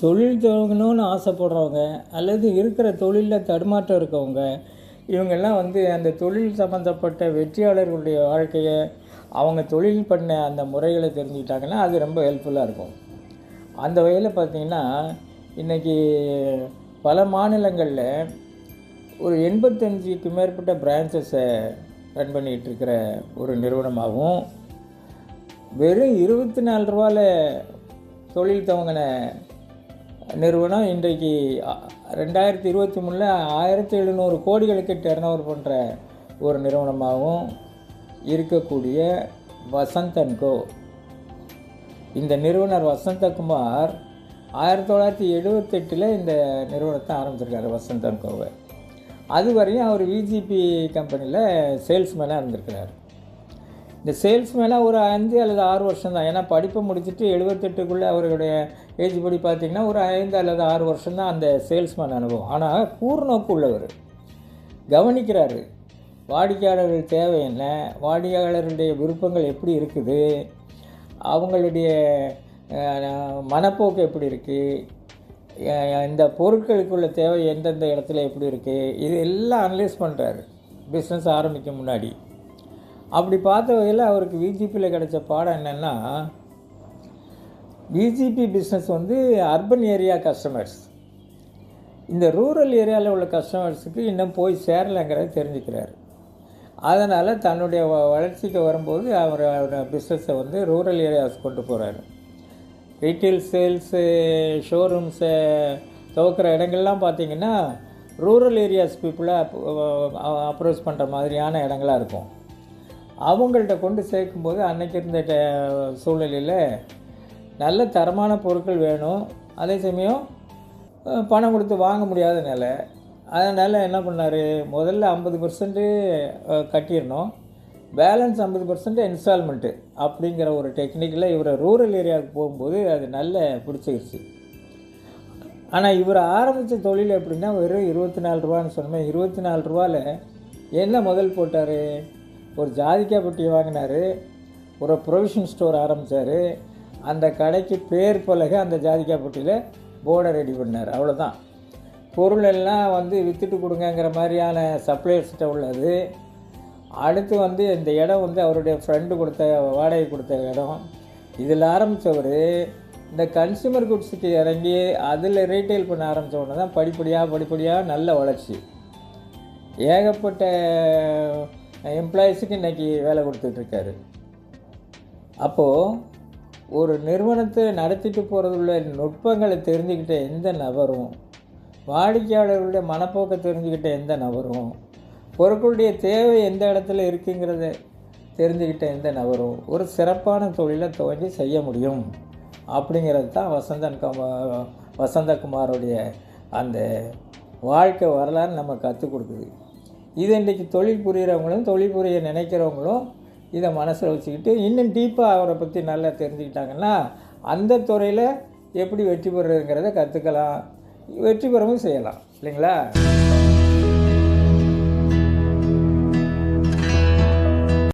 தொழில் தொடங்கணும்னு ஆசைப்படுறவங்க அல்லது இருக்கிற தொழிலில் தடுமாற்றம் இருக்கவங்க இவங்கெல்லாம் வந்து அந்த தொழில் சம்மந்தப்பட்ட வெற்றியாளர்களுடைய வாழ்க்கையை அவங்க தொழில் பண்ண அந்த முறைகளை தெரிஞ்சுக்கிட்டாங்கன்னா அது ரொம்ப ஹெல்ப்ஃபுல்லாக இருக்கும். அந்த வகையில் பார்த்திங்கன்னா இன்றைக்கி பல மாநிலங்களில் ஒரு எண்பத்தஞ்சுக்கு மேற்பட்ட பிரான்ச்சஸை ரன் பண்ணிகிட்டு இருக்கிற ஒரு நிறுவனமாகவும் வெறும் இருபத்தி நாலு ரூபாவில் தொழில் துவங்கின நிறுவனம் இன்றைக்கு ரெண்டாயிரத்தி இருபத்தி மூணில் ஆயிரத்தி எழுநூறு கோடிகளுக்கு டர்ன் ஓவர் பண்ணுற ஒரு நிறுவனமாகவும் இருக்கக்கூடிய வசந்தன் கோ. இந்த நிறுவனர் வசந்தகுமார் ஆயிரத்தி தொள்ளாயிரத்தி எழுபத்தெட்டில் இந்த நிறுவனத்தை ஆரம்பிச்சிருக்காரு வசந்தன் கோவை. அதுவரையும் அவர் விஜிபி கம்பெனியில் சேல்ஸ்மேனாக இருந்திருக்கிறார். இந்த சேல்ஸ்மேனாக ஒரு அஞ்சு அல்லது ஆறு வருஷம் தான் ஏன்னா படிப்பை முடிச்சுட்டு எழுபத்தெட்டுக்குள்ளே அவருடைய ஏஜ் படி பார்த்தீங்கன்னா ஒரு ஐந்து அல்லது ஆறு வருஷம் தான் அந்த சேல்ஸ்மேன் அனுபவம். ஆனால் கூர்நோக்கு உள்ளவர். கவனிக்கிறாரு. வாடிக்கையாளர்கள் தேவை என்ன? வாடிக்கையாளர்களுடைய விருப்பங்கள் எப்படி இருக்குது? அவங்களுடைய மனப்போக்கு எப்படி இருக்குது இந்த பொருட்களுக்குள்ள தேவை எந்தெந்த இடத்துல எப்படி இருக்குது இது எல்லாம் அனலைஸ் பண்ணுறாரு பிஸ்னஸ் ஆரம்பிக்க முன்னாடி. அப்படி பார்த்த வகையில் அவருக்கு விஜிபியில் கிடைச்ச பாடம் என்னென்னா விஜிபி பிஸ்னஸ் வந்து அர்பன் ஏரியா கஸ்டமர்ஸ் இந்த ரூரல் ஏரியாவில் உள்ள கஸ்டமர்ஸுக்கு இன்னும் போய் சேரலைங்கிறத தெரிஞ்சுக்கிறார். அதனால் தன்னுடைய வ- வளர்ச்சிக்கு வரும்போது அவர் பிஸ்னஸை வந்து ரூரல் ஏரியாஸ் கொண்டு போகிறாரு ரீட்டைல் சேல்ஸு ஷோரூம்ஸு துவக்கிற இடங்கள்லாம் பார்த்தீங்கன்னா ரூரல் ஏரியாஸ் பீப்புளை அப்ரோச் பண்ணுற மாதிரியான இடங்களாக இருக்கும். அவங்கள்ட்ட கொண்டு சேர்க்கும்போது அன்னைக்கு இருந்த ட- சூழ்நிலையில் நல்ல தரமான பொருட்கள் வேணும். அதே சமயம் பணம் கொடுத்து வாங்க முடியாத நிலை. அதனால் என்ன பண்ணார்? முதல்ல ஐம்பது பர்சன்ட்டு கட்டிடணும். பேலன்ஸ் ஐம்பது பர்சன்ட் இன்ஸ்டால்மெண்ட்டு அப்படிங்கிற ஒரு டெக்னிக்கில் இவர் ரூரல் ஏரியாவுக்கு போகும்போது அது நல்ல பிடிச்சிருச்சு. ஆனால் இவர் ஆரம்பித்த தொழில் எப்படின்னா வெறும் இருபத்தி நாலு ரூபான்னு சொன்னேன் இருபத்தி நாலு ரூபாவில் என்ன முதல் போட்டார்? ஒரு ஜாதிக்காய் பெட்டி வாங்கினார் ஒரு ப்ரொவிஷன் ஸ்டோர் ஆரம்பித்தார் அந்த கடைக்கு பேர் பலக அந்த ஜாதிக்காய் பெட்டியில் போர்டை ரெடி பண்ணார் அவ்வளோதான் பொருள் எல்லாம் வந்து விற்றுட்டு கொடுங்கங்கிற மாதிரியான சப்ளையர்ஸ்கிட்ட உள்ளது. அடுத்து வந்து இந்த இடம் வந்து அவருடைய ஃப்ரெண்டு கொடுத்த வாடகை கொடுத்த இடம். இதில் ஆரம்பித்தவர் இந்த கன்சியூமர் குட்ஸுக்கு இறங்கி அதில் ரீட்டைல் பண்ண ஆரம்பித்த உடனே தான் படிப்படியாக படிப்படியாக நல்ல வளர்ச்சி. ஏகப்பட்ட எம்ப்ளாயீஸுக்கு இன்றைக்கி வேலை கொடுத்துட்ருக்காரு. அப்போது ஒரு நிறுவனத்தை நடத்திட்டு போகிறதுள்ள நுட்பங்களை தெரிஞ்சுக்கிட்ட எந்த நபரும் வாடிக்கையாளர்களுடைய மனப்போக்கை தெரிஞ்சுக்கிட்ட எந்த நபரும் பொருட்களுடைய தேவை எந்த இடத்துல இருக்குங்கிறத தெரிஞ்சுக்கிட்ட எந்த நபரும் ஒரு சிறப்பான தொழிலை துவங்கி செய்ய முடியும். அப்படிங்கிறது தான் வசந்தன் குமார் வசந்தகுமாரோடைய அந்த வாழ்க்கை வரலாறு நம்ம கற்றுக் கொடுக்குது. இது இன்றைக்கி தொழில் புரிகிறவங்களும் தொழில் புரிய நினைக்கிறவங்களும் இதை மனசில் வச்சுக்கிட்டு இன்னும் டீப்பாக அவரை பற்றி நல்லா தெரிஞ்சுக்கிட்டாங்கன்னா அந்த துறையில் எப்படி வெற்றி பெறுறதுங்கிறத கற்றுக்கலாம் வெற்றி பெறவும் செய்யலாம். இல்லைங்களா?